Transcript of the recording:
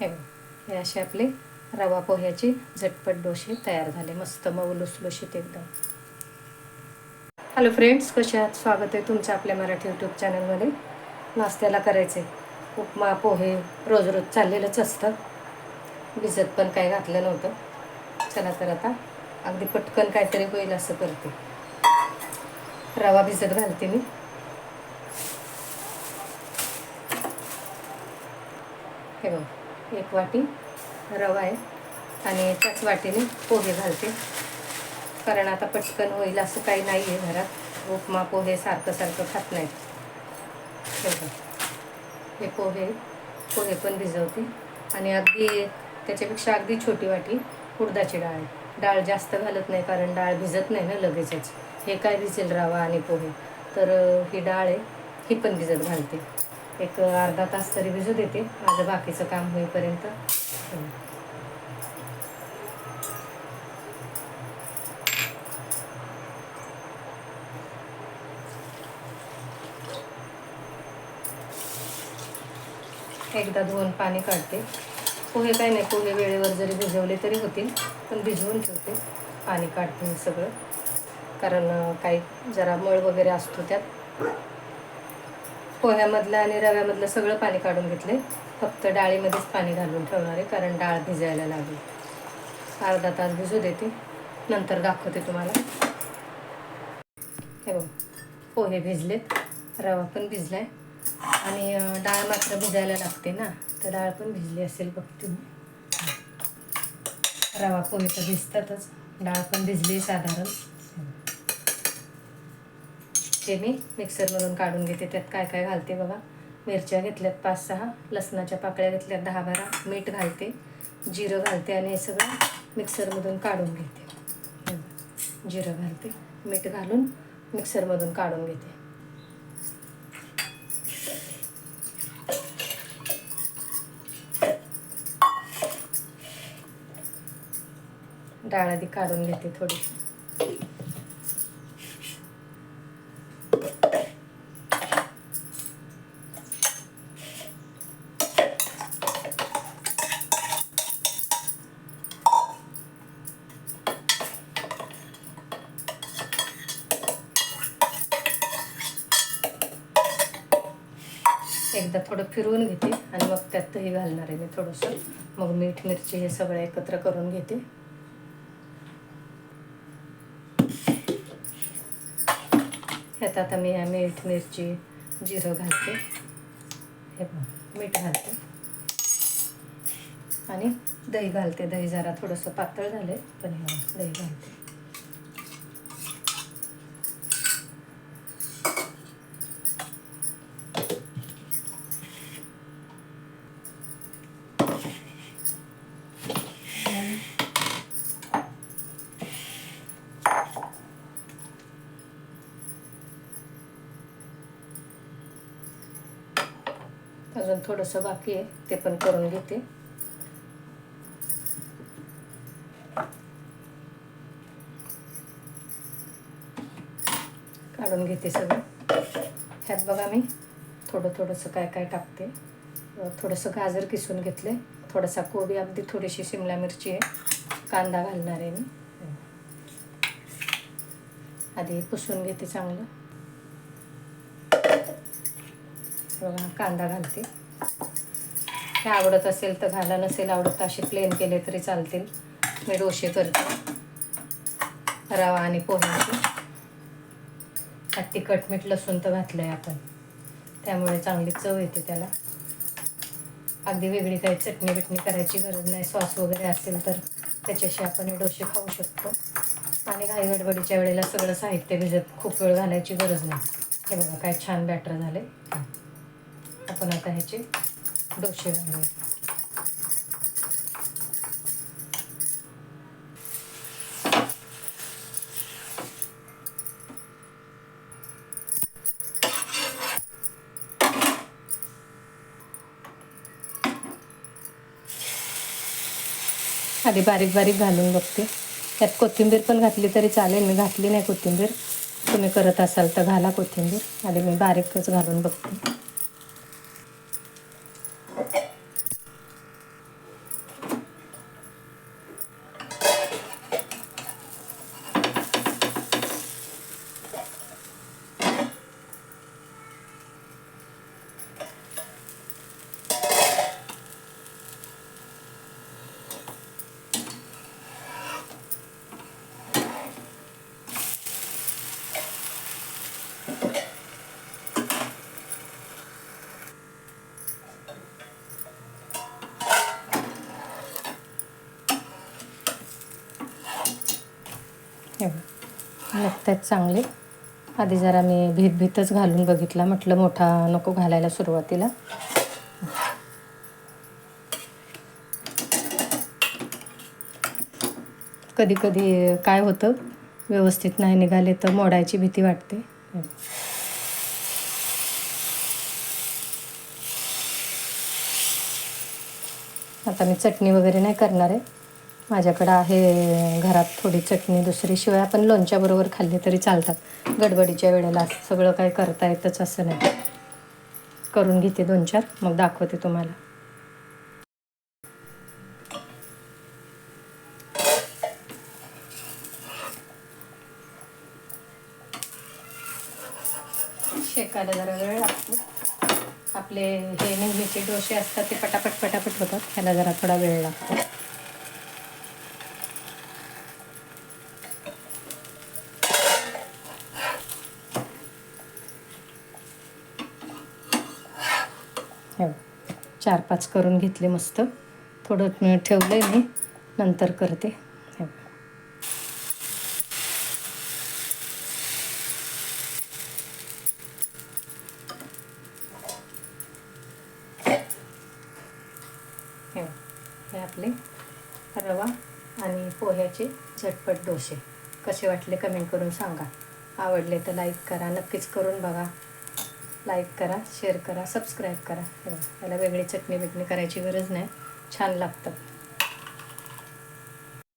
हे बघ हे असे आपले रवा पोह्याचे झटपट डोसे तयार झाले. मस्त मऊ लुसलुशीत एकदम. हॅलो फ्रेंड्स कसे आहात? स्वागत आहे तुमचं आपल्या मराठी यूट्यूब चॅनलमध्ये नाश्त्याला करायचे. उपमा पोहे रोज रोज चाललेलंच असतं. भिजत पण काय घातलं नव्हतं. चला तर आता अगदी पटकन काहीतरी होईल असं करते. रवा भिजत घालते मी. हे बघ. एक वाटी रवा आहे आणि त्याच वाटीने पोहे घालते. कारण आता पटकन होईल असं काही नाही आहे घरात. उपमा पोहे सारखं सारखं खात नाहीत हे पोहे पोहे पण भिजवते. आणि अगदी त्याच्यापेक्षा अगदी छोटी वाटी उडदाची डाळ आहे. डाळ जास्त घालत नाही कारण डाळ भिजत नाही ना लगेचच. हे काय भिजेल रवा आणि पोहे? तर ही डाळ आहे ही पण भिजत घालते. एक अर्धा तास तरी भिजू देते. माझं बाकीचं काम होईपर्यंत. एकदा धुवून पाणी काढते. पोहे काय नाही पोहे वेळेवर जरी भिजवले तरी होतील पण भिजवून ठेवते. पाणी काढते सगळं. कारण काही जरा मळ वगैरे असतो त्यात. पोह्यामधलं आणि रव्यामधलं सगळं पाणी काढून घेतले. फक्त डाळीमध्येच पाणी घालून ठेवणार आहे कारण डाळ भिजायला लागली. अर्धा तास भिजू देते. नंतर दाखवते तुम्हाला. हे बघ पोहे भिजलेत रवा पण भिजलाय. आणि डाळ मात्र भिजायला लागते ना तर डाळ पण भिजली असेल बघते मी रवा पोहे तर भिजतातच. डाळ पण भिजली साधारण. हे मी मिक्सरमधून काढून घेते. त्यात काय काय घालते बघा. मिरच्या घेतल्यात पाच सहा लसणाच्या पाकळ्या घेतल्यात दहा बारा मीठ घालते जिरं घालते आणि हे सगळं मिक्सरमधून काढून घेते. जिरं घालते मीठ घालून मिक्सरमधून काढून घेते. डाळ आधी काढून घेते थोडीशी. एकदा थोडं फिरवून घेते आणि मग त्यात दही घालणार आहे मी थोडंसं. मग मीठ मिरची हे सगळं एकत्र करून घेते. ह्यात आता मी ह्या मीठ मिरची जिरं घालते. हे मीठ घालते. आणि दही घालते. दही जरा थोडंसं पातळ झालं आहे पण हे दही घालते. अजून थोडंसं बाकी आहे ते पण करून घेते. काढून घेते सगळं. ह्यात बघा मी थोडं थोडंसं काय काय टाकते. थोडंसं गाजर किसून घेतले. थोडासा कोबी अगदी थोडीशी शिमला मिरची आहे. कांदा घालणार आहे मी. आधी पुसून घेते चांगलं. बघा कांदा घालते. हे आवडत असेल तर घाला नसेल आवडत असे प्लेन केले तरी चालतील. मी डोसे करते. रवा आणि पोह्याचे. त्यात तिखट मीठ लसूण तर घातलं आहे आपण. त्यामुळे चांगली चव येते त्याला. अगदी वेगळी काही चटणी बिटणी करायची गरज नाही. सॉस वगैरे असेल तर त्याच्याशी आपण हे डोसे खाऊ शकतो. आणि घाई गडबडीच्या वेळेला सगळं साहित्य भिजत खूप वेळ घालायची गरज नाही. हे बघा काय छान बॅटर झाले. आपण आता ह्याचे डोसे घालूया आधी बारीक बारीक घालून बघते. त्यात कोथिंबीर पण घातली तरी चालेल. मी घातली नाही कोथिंबीर. तुम्ही करत असाल तर घाला कोथिंबीर. आधी मी बारीकच घालून बघते हे बघा. निघतात चांगले. आधी जरा मी भीत भीतच घालून बघितला. म्हटलं मोठा नको घालायला सुरुवातीला. कधी कधी काय होतं? व्यवस्थित नाही निघाले तर मोडायची भीती वाटते. आता मी चटणी वगैरे नाही करणार आहे. माझ्याकडं आहे घरात थोडी चटणी दुसरी शिवाय आपण लोणच्याबरोबर खाल्ली तरी चालतात. गडबडीच्या वेळेला सगळं काय करता येतच असं नाही. करून घेते दोन चार मग दाखवते तुम्हाला. शेकायला जरा वेळ लागतो. आपले हे नेहमीचे डोसे असतात ते पटापट पटापट होतात. ह्याला जरा थोडा वेळ लागतो. हो. हे. चार पाच करून घेतले मस्त. थोडं ठेवलंय मी. नंतर करते. हो. हे. हे आपले रवा आणि पोह्याचे झटपट डोसे. कसे वाटले कमेंट करून सांगा. आवडले तर लाईक करा नक्कीच करून बघा. लाईक करा शेअर करा सबस्क्राईब करा. हो, याला वेगळी चटणी बिटणी करायची गरज नाही. छान लागतं.